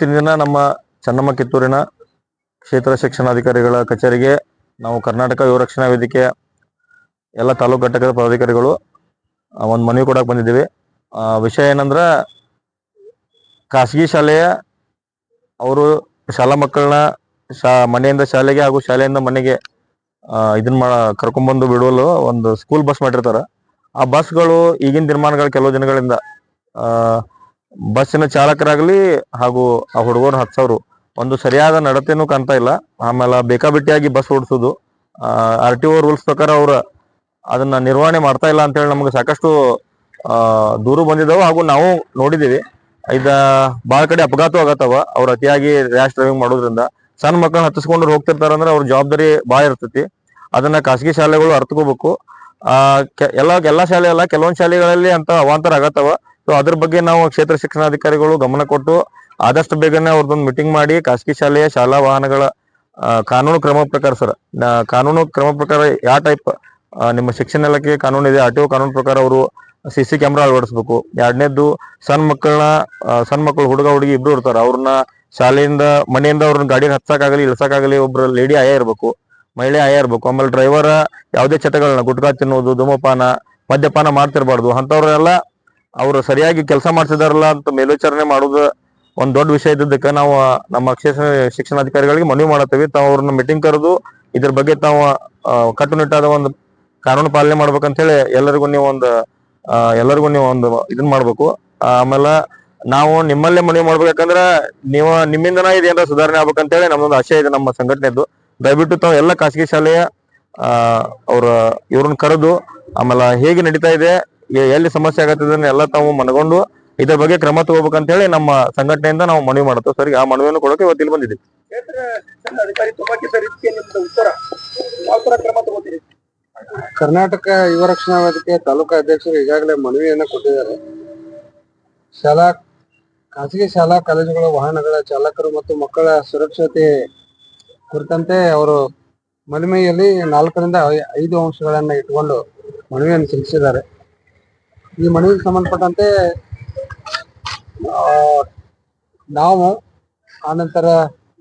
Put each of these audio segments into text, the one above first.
ಇವತ್ತಿನ ದಿನ ನಮ್ಮ ಚನ್ನಮ್ಮ ಕಿತ್ತೂರಿನ ಕ್ಷೇತ್ರ ಶಿಕ್ಷಣಾಧಿಕಾರಿಗಳ ಕಚೇರಿಗೆ ನಾವು ಕರ್ನಾಟಕ ಯುವ ರಕ್ಷಣಾ ವೇದಿಕೆ, ಎಲ್ಲ ತಾಲೂಕು ಘಟಕದ ಪದಾಧಿಕಾರಿಗಳು ಒಂದು ಮನವಿ ಕೊಡಕ್ಕೆ ಬಂದಿದ್ದೀವಿ. ವಿಷಯ ಏನಂದ್ರೆ ಖಾಸಗಿ ಶಾಲೆಯ ಅವರು ಶಾಲಾ ಮಕ್ಕಳನ್ನ ಶಾ, ಮನೆಯಿಂದ ಶಾಲೆಗೆ ಹಾಗೂ ಶಾಲೆಯಿಂದ ಮನೆಗೆ ಇದನ್ನ ಮಾ, ಕರ್ಕೊಂಡ್ಬಂದು ಬಿಡುವಲು ಒಂದು ಸ್ಕೂಲ್ ಬಸ್ ಮಾಡಿರ್ತಾರೆ. ಆ ಬಸ್ಗಳು ಈಗಿನ ದಿನಮಾನಗಳ ಕೆಲವು ದಿನಗಳಿಂದ ಬಸ್ಸಿನ ಚಾಲಕರಾಗ್ಲಿ ಹಾಗೂ ಆ ಹುಡುಗರು ಹತ್ಸೋರು ಒಂದು ಸರಿಯಾದ ನಡತೆನೂ ಕಾಣ್ತಾ ಇಲ್ಲ. ಆಮೇಲೆ ಬೇಕಾಬಿಟ್ಟಿಯಾಗಿ ಬಸ್ ಓಡಿಸೋದು. ಆರ್ ಟಿ ಓ ರೂಲ್ಸ್ ಪ್ರಕಾರ ಅವ್ರ ಅದನ್ನ ನಿರ್ವಹಣೆ ಮಾಡ್ತಾ ಇಲ್ಲ ಅಂತೇಳಿ ನಮ್ಗೆ ಸಾಕಷ್ಟು ದೂರು ಬಂದಿದ್ದಾವೆ ಹಾಗೂ ನಾವು ನೋಡಿದೀವಿ. ಇದ ಭಾಳ ಕಡೆ ಅಪಘಾತ ಆಗತ್ತವ. ಅವ್ರು ಅತಿಯಾಗಿ ರ್ಯಾಶ್ ಡ್ರೈವಿಂಗ್ ಮಾಡೋದ್ರಿಂದ. ಸಣ್ಣ ಮಕ್ಕಳನ್ನ ಹತ್ತಿಸ್ಕೊಂಡು ಹೋಗ್ತಿರ್ತಾರ ಅಂದ್ರೆ ಅವ್ರ ಜವಾಬ್ದಾರಿ ಭಾಳ ಇರ್ತೈತಿ. ಅದನ್ನ ಖಾಸಗಿ ಶಾಲೆಗಳು ಅರ್ತ್ಕೋಬೇಕು. ಆ ಎಲ್ಲ, ಎಲ್ಲಾ ಶಾಲೆ ಅಲ್ಲ, ಕೆಲವೊಂದು ಶಾಲೆಗಳಲ್ಲಿ ಅಂತ ಅವಾಂತರ ಆಗತ್ತವ. ಸೊ ಅದ್ರ ಬಗ್ಗೆ ನಾವು ಕ್ಷೇತ್ರ ಶಿಕ್ಷಣಾಧಿಕಾರಿಗಳು ಗಮನ ಕೊಟ್ಟು ಆದಷ್ಟು ಬೇಗನೆ ಅವ್ರದ್ದೊಂದು ಮೀಟಿಂಗ್ ಮಾಡಿ ಖಾಸಗಿ ಶಾಲೆಯ ಶಾಲಾ ವಾಹನಗಳ ಕಾನೂನು ಕ್ರಮ ಪ್ರಕಾರ ಸರ್ ಕಾನೂನು ಕ್ರಮ ಪ್ರಕಾರ ಯಾವ ಟೈಪ್ ನಿಮ್ಮ ಶಿಕ್ಷಣ ಇಲಾಖೆ ಕಾನೂನು ಇದೆ ಆರ್ ಟಿ ಕಾನೂನು ಪ್ರಕಾರ ಅವರು ಸಿ ಸಿ ಕ್ಯಾಮ್ರಾ ಅಳವಡಿಸ್ಬೇಕು. ಎರಡನೇದ್ದು ಸಣ್ಣ ಮಕ್ಕಳನ್ನ ಸಣ್ಣ ಮಕ್ಕಳು ಹುಡುಗ ಹುಡುಗಿ ಇಬ್ರು ಇರ್ತಾರೆ. ಅವ್ರನ್ನ ಶಾಲೆಯಿಂದ, ಮನೆಯಿಂದ ಅವ್ರನ್ನ ಗಾಡಿನ ಹತ್ಸಕ್ಕಾಗಲಿ ಇಳ್ಸಕ್ಕಾಗಲಿ ಒಬ್ರು ಲೇಡಿ ಆಯ ಇರಬೇಕು, ಮಹಿಳೆ ಆಯ ಇರಬೇಕು. ಆಮೇಲೆ ಡ್ರೈವರ್ ಯಾವುದೇ ಚಟಗಳನ್ನ, ಗುಟ್ಕಾ ತಿನ್ನೋದು ಧೂಮಪಾನ, ಮದ್ಯಪಾನ ಮಾಡ್ತಿರ್ಬಾರ್ದು. ಅಂತವ್ರೆಲ್ಲ ಅವ್ರು ಸರಿಯಾಗಿ ಕೆಲಸ ಮಾಡ್ತಿದಾರಲ್ಲ ಅಂತ ಮೇಲ್ವಿಚಾರಣೆ ಮಾಡೋದು ಒಂದ್ ದೊಡ್ಡ ವಿಷಯ ಇದ್ದದಕ್ಕೆ ನಾವು ನಮ್ಮ ಶಿಕ್ಷಣ, ಶಿಕ್ಷಣಾಧಿಕಾರಿಗಳಿಗೆ ಮನವಿ ಮಾಡತ್ತೀವಿ. ತಾವು ಅವ್ರನ್ನ ಮೀಟಿಂಗ್ ಕರೆದು ಇದ್ರ ಬಗ್ಗೆ ತಾವು ಕಟ್ಟುನಿಟ್ಟಾದ ಒಂದು ಕಾನೂನು ಪಾಲನೆ ಮಾಡ್ಬೇಕಂತ ಹೇಳಿ ಎಲ್ಲರಿಗೂ ನೀವು ಒಂದು ಎಲ್ಲರಿಗೂ ನೀವು ಒಂದು ಇದನ್ ಮಾಡ್ಬೇಕು. ಆಮೇಲೆ ನಾವು ನಿಮ್ಮಲ್ಲೇ ಮನವಿ ಮಾಡ್ಬೇಕಂದ್ರ ನೀವ ನಿಮ್ಮಿಂದನ ಇದೇನಾರ ಸುಧಾರಣೆ ಆಗ್ಬೇಕಂತೇಳಿ ನಮ್ದೊಂದು ಆಶಯ ಇದೆ, ನಮ್ಮ ಸಂಘಟನೆದು. ದಯವಿಟ್ಟು ತಾವು ಎಲ್ಲ ಖಾಸಗಿ ಶಾಲೆಯ ಅವ್ರ, ಇವ್ರನ್ನ ಕರೆದು ಆಮೇಲೆ ಹೇಗೆ ನಡೀತಾ ಇದೆ ಎಲ್ಲಿ ಸಮಸ್ಯೆ ಆಗತ್ತದನ್ನ ಎಲ್ಲ ತಾವು ಮನಗೊಂಡು ಇದ್ರ ಬಗ್ಗೆ ಕ್ರಮ ತಗೋಬೇಕಂತ ಹೇಳಿ ನಮ್ಮ ಸಂಘಟನೆಯಿಂದ ನಾವು ಮನವಿ ಮಾಡುತ್ತೇವೆ ಸರಿ ಆ ಮನವಿಯನ್ನು ಕೊಡೋಕೆ ಇವತ್ತು ಇಲ್ಲಿ ಬಂದಿದ್ದೀವಿ. ಕರ್ನಾಟಕ ಯುವ ರಕ್ಷಣಾ ವೇದಿಕೆ ತಾಲೂಕಾ ಅಧ್ಯಕ್ಷರು ಈಗಾಗಲೇ ಮನವಿಯನ್ನು ಕೊಟ್ಟಿದ್ದಾರೆ. ಶಾಲಾ ಖಾಸಗಿ ಶಾಲಾ ಕಾಲೇಜುಗಳ ವಾಹನಗಳ ಚಾಲಕರು ಮತ್ತು ಮಕ್ಕಳ ಸುರಕ್ಷತೆ ಕುರಿತಂತೆ ಅವರು ಮನವಿಯಲ್ಲಿ ನಾಲ್ಕರಿಂದ ಐ- ಐದು ಅಂಶಗಳನ್ನ ಇಟ್ಕೊಂಡು ಮನವಿಯನ್ನು ಸಲ್ಲಿಸಿದ್ದಾರೆ. ಈ ಮನವಿಗೆ ಸಂಬಂಧಪಟ್ಟಂತೆ ನಾವು ಆನಂತರ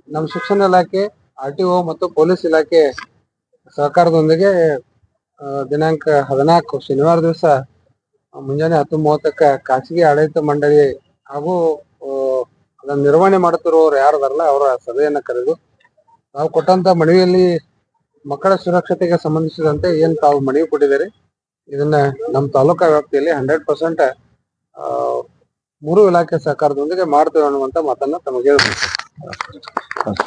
ನಮ್ಮ ಶಿಕ್ಷಣ ಇಲಾಖೆ, ಆರ್ ಟಿ ಒ ಮತ್ತು ಪೊಲೀಸ್ ಇಲಾಖೆ ಸಹಕಾರದೊಂದಿಗೆ ದಿನಾಂಕ ಹದಿನಾಲ್ಕು ಶನಿವಾರ ದಿವಸ ಮುಂಜಾನೆ ಹತ್ತು ಮೂವತ್ತಕ್ಕ ಖಾಸಗಿ ಆಡಳಿತ ಮಂಡಳಿ ಹಾಗೂ ಅದನ್ನು ನಿರ್ವಹಣೆ ಮಾಡುತ್ತಿರುವವರು ಯಾರದಾರಲ್ಲ ಅವರ ಸಭೆಯನ್ನು ಕರೆದು, ನಾವು ಕೊಟ್ಟಂತ ಮನವಿಯಲ್ಲಿ ಮಕ್ಕಳ ಸುರಕ್ಷತೆಗೆ ಸಂಬಂಧಿಸಿದಂತೆ ಏನು ತಾವು ಮನವಿ ಕೊಟ್ಟಿದ್ದೀರಿ? ಇದನ್ನ ನಮ್ಮ ತಾಲೂಕಾ ವ್ಯಾಪ್ತಿಯಲ್ಲಿ ಹಂಡ್ರೆಡ್ ಪರ್ಸೆಂಟ್ ಮೂರು ಇಲಾಖೆ ಸಹಕಾರದೊಂದಿಗೆ ಮಾಡ್ತೇವೆ ಅನ್ನುವಂತ ಮಾತನ್ನ ತಮಗೆ ಹೇಳ್ಬೇಕು.